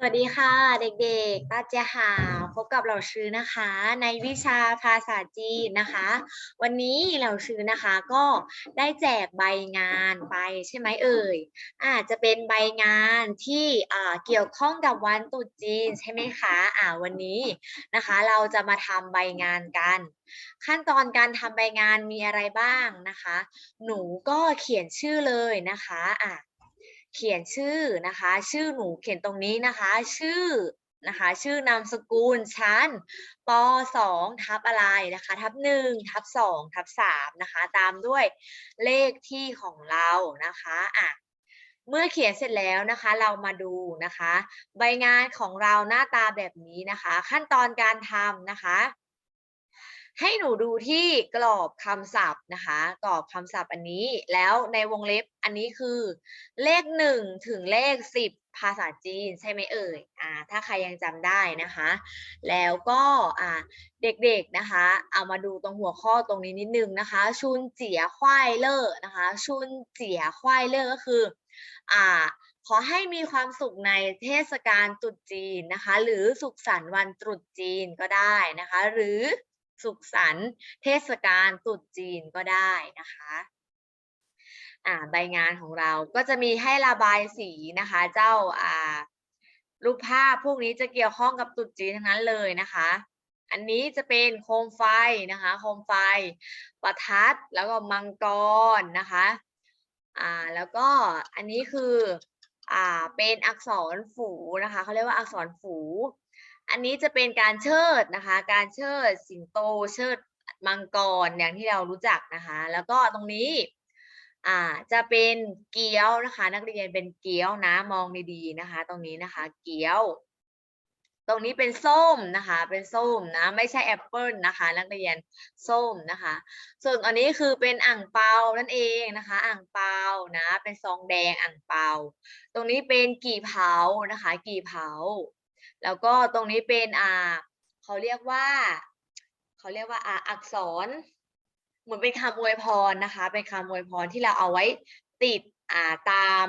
สวัสดีค่ะเด็กๆป้าเจหาพบกับเราชื่อนะคะ ในวิชาภาษาจีนนะคะ วันนี้เราชื่อนะคะก็ได้แจกใบงานไปใช่ไหมเอ่ยอาจจะเป็นใบงานที่อ่าเกี่ยวข้องกับวันตรุษจีนใช่ไหมคะอ่าวันนี้นะคะ เราจะมาทำใบงานกัน ขั้นตอนการทำใบงานมีอะไรบ้างนะคะ หนูก็เขียนชื่อเลยนะคะอะ เขียนชื่อนะคะ ชื่อหนูเขียนตรงนี้นะคะ ชื่อนะคะชื่อนามสกุลชั้นปสองทับอะไรนะคะทับหนึ่งทับสองทับสามนะคะตามด้วยเลขที่ของเรานะคะอะเมื่อเขียนเสร็จแล้วนะคะเรามาดูนะคะ ใบงานของเราหน้าตาแบบนี้นะคะ ขั้นตอนการทำนะคะ ให้หนูดูที่กรอบคำศัพท์นะคะ กรอบคำศัพท์อันนี้ แล้วในวงเล็บอันนี้คือ เลขหนึ่งถึงเลขสิบภาษาจีนใช่ไหมเอ่ย อ่า ถ้าใครยังจำได้นะคะ แล้วก็อ่าเด็กๆนะคะ เอามาดูตรงหัวข้อตรงนี้นิดนึงนะคะ ชุนเจียควายเล่อนะคะ ชุนเจียควายเล่อก็คืออ่าขอให้มีความสุขในเทศกาลตรุษจีนนะคะ หรือสุขสันต์วันตรุษจีนก็ได้นะคะ หรือ สุขสันต์เทศกาลตรุษจีนก็ได้นะคะอ่าใบงานของเราก็จะมีให้ระบายสีนะคะ เจ้าอ่ารูปภาพพวกนี้จะเกี่ยวข้องกับตรุษจีนทั้งนั้นเลยนะคะ อันนี้จะเป็นโคมไฟนะคะ โคมไฟ ประทัดแล้วก็มังกรนะคะอ่าแล้วก็อันนี้คืออ่าเป็นอักษรฝูนะคะเขาเรียกว่าอักษรฝู อันนี้จะเป็นการเชิดนะคะ การเชิดสิงโตเชิดมังกรอย่างที่เรารู้จักนะคะ แล้วก็ตรงนี้อ่าจะเป็นเกี๊ยวนะคะ นักเรียนเป็นเกี๊ยวนะมองดีๆนะคะ ตรงนี้นะคะ เกี๊ยว ตรงนี้เป็นส้มนะคะ เป็นส้มนะ ไม่ใช่แอปเปิลนะคะ นักเรียนส้มนะคะ ส่วนอันนี้คือเป็นอ่างเปานั่นเองนะคะ อ่างเปานะ เป็นซองแดงอ่างเปา ตรงนี้เป็นกี่เผานะคะ กี่เผา แล้วก็ตรงนี้เป็นอ่าเขาเรียกว่าเขาเรียกว่าอ่าอักษร เหมือนเป็นคำอวยพรนะคะ เป็นคำอวยพรที่เราเอาไว้ติดอ่าตาม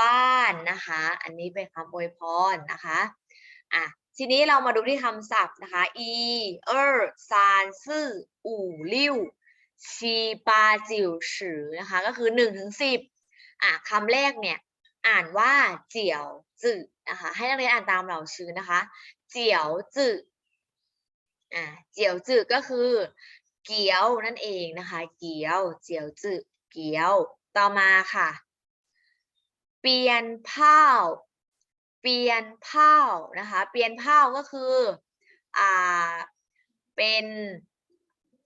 บ้านนะคะ อันนี้เป็นคำอวยพรนะคะอะทีนี้เรามาดูที่คำศัพท์นะคะ อี เออซานซื่อ อู่ลิ่วชีปาจิ๋วฉือนะคะ ก็คือหนึ่งถึงสิบอะคำแรกเนี่ย อ่านว่าเจียวจื่อนะคะให้นักเรียนอ่านตามเราชื่อนะคะ เจียวจื่ออ่าเจียวจื่อก็คือ เกี๊ยวนั่นเองนะคะ เกี๊ยวเจียวจื่อเกี๊ยวต่อมาค่ะเปียนเผาเปียนเผานะคะ เปียนเผาก็คืออ่าเป็น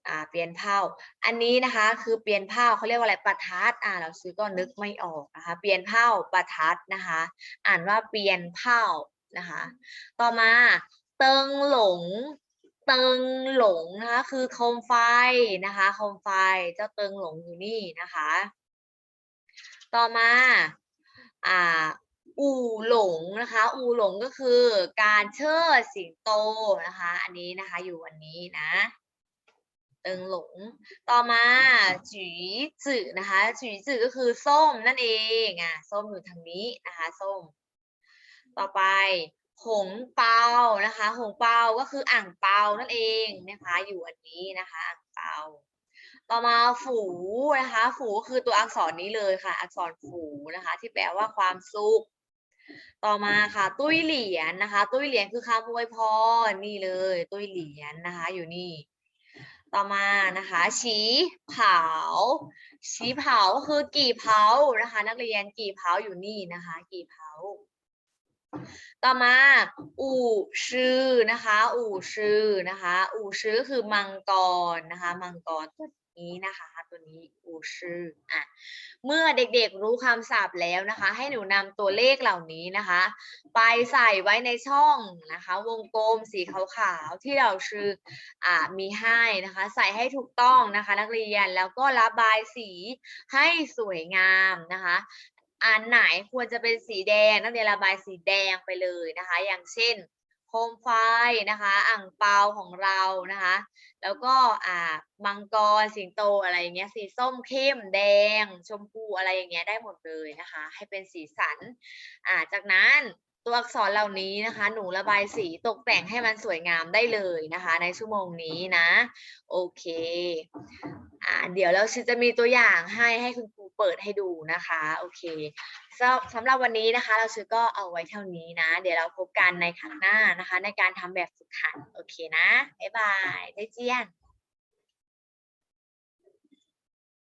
อ่าเปลี่ยนเผาอันนี้นะคะคือเปลี่ยนเผาเขาเรียกว่าอะไรประทัดอ่าเราซื้อก็นึกไม่ออกนะคะเปลี่ยนเผาประทัดนะคะ อ่านว่าเปลี่ยนเผานะคะ ต่อมาเติงหลงเติงหลงนะคะคือโคมไฟนะคะโคมไฟเจ้าเติงหลงอยู่นี่นะคะ ต่อมาอ่าอู่หลงนะคะ อู่หลงก็คือการเชิดสิงโตนะคะ อันนี้นะคะอยู่วันนี้นะ เติงหลง ต่อมาจีจือนะคะจีจือก็คือส้มนั่นเองอะส้มอยู่ทางนี้นะคะส้ม ต่อไป หงเปานะคะ หงเปาก็คืออ่างเปานั่นเองนะคะอยู่อันนี้นะคะอ่างเปาต่อมาฝูนะคะ ฝูคือตัวอักษรนี้เลยค่ะ อักษรฝูนะคะ ที่แปลว่าความสุขต่อมาค่ะ ตุ้ยเหรียญนะคะ ตุ้ยเหรียญคือคำอวยพรนี่เลย ตุ้ยเหรียญนะคะ อยู่นี่ ต่อมานะคะฉีเผาฉีเผาก็คือกี่เผานะคะ นักเรียนกี่เผาอยู่นี่นะคะ กี่เผาต่อมาอู่ชื่อนะคะ อู่ชื่อนะคะ อู่ชื่อคือมังกรนะคะ มังกรตัวนี้นะคะ ตัวนี้อูชื่ออะเมื่อเด็กๆรู้คำศัพท์แล้วนะคะ ให้หนูนำตัวเลขเหล่านี้นะคะ ไปใส่ไว้ในช่องนะคะ วงกลมสีขาวๆที่เราชื่ออ่ามีให้นะคะ ใส่ให้ถูกต้องนะคะ นักเรียนแล้วก็ระบายสีให้สวยงามนะคะอันไหนควรจะเป็นสีแดงนักเรียนระบายสีแดงไปเลยนะคะ อย่างเช่น คมไฟนะคะอ่างเปาของเรานะคะ แล้วก็อ่ามังกรสิงโตอะไรอย่างเงี้ยสีส้มเข้มแดง ชมพูอะไรอย่างเงี้ยได้หมดเลยนะคะ ให้เป็นสีสันอ่าจากนั้น ตัวอักษรเหล่านี้นะคะ หนูระบายสีตกแต่งให้มันสวยงามได้เลยนะคะ ในชั่วโมงนี้นะ โอเคอ่าเดี๋ยวเราจะมีตัวอย่างให้ให้คุณครูเปิดให้ดูนะคะ โอเคสำหรับสำหรับวันนี้นะคะ เราชื่อก็เอาไว้เท่านี้นะ เดี๋ยวเราพบกันในครั้งหน้านะคะ ในการทำแบบฝึกหัดโอเคนะบ๊ายบายได้เจียน